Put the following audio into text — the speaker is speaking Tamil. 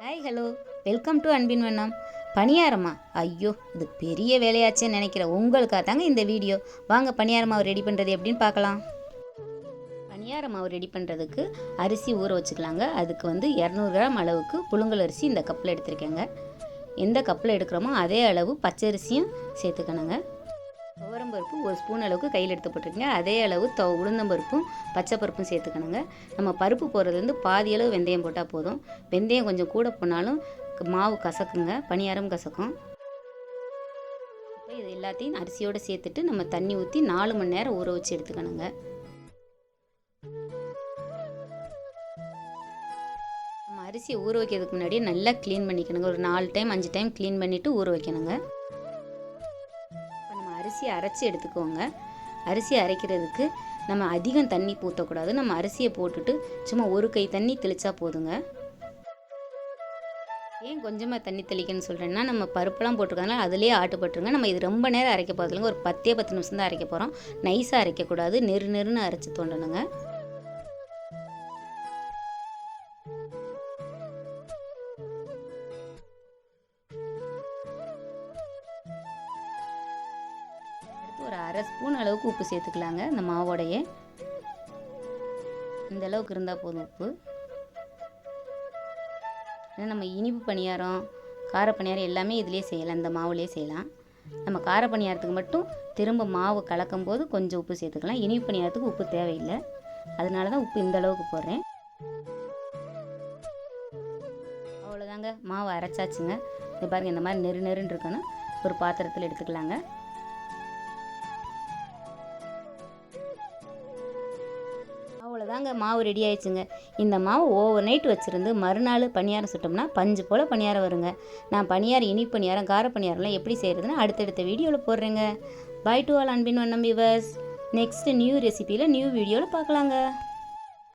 ஹாய் ஹலோ வெல்கம் டு அன்பின் வண்ணம் பணியாரமா? ஐயோ இது பெரிய வேலையாச்சேன்னு நினைக்கிற உங்களுக்காக தாங்க இந்த வீடியோ. வாங்க பணியார மாவு ரெடி பண்ணுறது எப்படின்னு பார்க்கலாம். பணியார மாவு ரெடி பண்ணுறதுக்கு அரிசி ஊற வச்சுக்கலாங்க. அதுக்கு வந்து இரநூறு கிராம் அளவுக்கு புழுங்கல் அரிசி இந்த கப்பில் எடுத்திருக்கேங்க. எந்த கப்பில் எடுக்கிறோமோ அதே அளவு பச்சரிசியும் சேர்த்துக்கணுங்க. துவரம்பருப்பு ஒரு ஸ்பூன் அளவுக்கு கையில் எடுத்து போட்டிருக்கீங்க அதே அளவு தொ உளுந்தம்பருப்பும் பச்சை பருப்பும் சேர்த்துக்கணுங்க. நம்ம பருப்பு போடுறதுலேருந்து பாதி அளவு வெந்தயம் போட்டால் போதும். வெந்தயம் கொஞ்சம் கூட போனாலும் மாவு கசக்குங்க பணியாரம் கசக்கும். இப்போ இது எல்லாத்தையும் அரிசியோடு சேர்த்துட்டு நம்ம தண்ணி ஊற்றி நாலு மணி நேரம் ஊற வச்சு எடுத்துக்கணுங்க. நம்ம அரிசியை ஊற வைக்கிறதுக்கு முன்னாடியே நல்லா க்ளீன் பண்ணிக்கணுங்க. ஒரு நாலு டைம் அஞ்சு டைம் க்ளீன் பண்ணிவிட்டு ஊற வைக்கணுங்க. அரிசியை அரைச்சி எடுத்துக்கோங்க. அரிசி அரைக்கிறதுக்கு நம்ம அதிகம் தண்ணி ஊற்றக்கூடாது நம்ம அரிசியை போட்டுட்டு சும்மா ஒரு கை தண்ணி தெளித்தா போதுங்க. ஏன் கொஞ்சமாக தண்ணி தெளிக்கணும்னு சொல்கிறேன்னா நம்ம பருப்பெல்லாம் போட்டிருக்காங்களா அதுலேயே ஆட்டுப்பட்டுருங்க. நம்ம இது ரொம்ப நேரம் அரைக்க போகிறதுலங்க ஒரு பத்தே பத்து நிமிஷம் தான் அரைக்க போகிறோம் நைஸாக அரைக்கக்கூடாது. நெரு நெருன்னு அரைச்சி தோண்டணுங்க. ஒரு அரை ஸ்பூன் அளவுக்கு உப்பு சேர்த்துக்கலாங்க இந்த மாவோடையே. இந்த அளவுக்கு இருந்தால் போதும் உப்பு. ஏன்னா நம்ம இனிப்பு பணியாரம் கார பணியாரம் எல்லாமே இதுலேயே செய்யலாம் இந்த மாவுலேயே செய்யலாம். நம்ம கார பணியாரத்துக்கு மட்டும் திரும்ப மாவு கலக்கும் போது கொஞ்சம் உப்பு சேர்த்துக்கலாம். இனிப்பு பணியாரத்துக்கு உப்பு தேவையில்லை. அதனால தான் உப்பு இந்த அளவுக்கு போடுறேன். அவ்வளோதாங்க மாவு அரைச்சாச்சுங்க. இது பாருங்கள் இந்த மாதிரி நெரு நெருன்னு இருக்கணும். ஒரு பாத்திரத்தில் எடுத்துக்கலாங்க. அவ்வளோதாங்க மாவு ரெடி ஆயிடுச்சுங்க. இந்த மாவு ஓவர் நைட் வச்சுருந்து மறுநாள் பணியாரம் சுட்டோம்னா பஞ்சு போல் பணியாரம் வருங்க. நான் பணியாரம் இனி பணியாரம் கார பணியாரம்லாம் எப்படி செய்கிறதுன்னு அடுத்தடுத்த வீடியோவில் போடுறேங்க. பை டு ஆல் அன்பின் வண்ணம் விவர்ஸ் நெக்ஸ்ட் நியூ ரெசிபியில் நியூ வீடியோவில் பார்க்கலாங்க.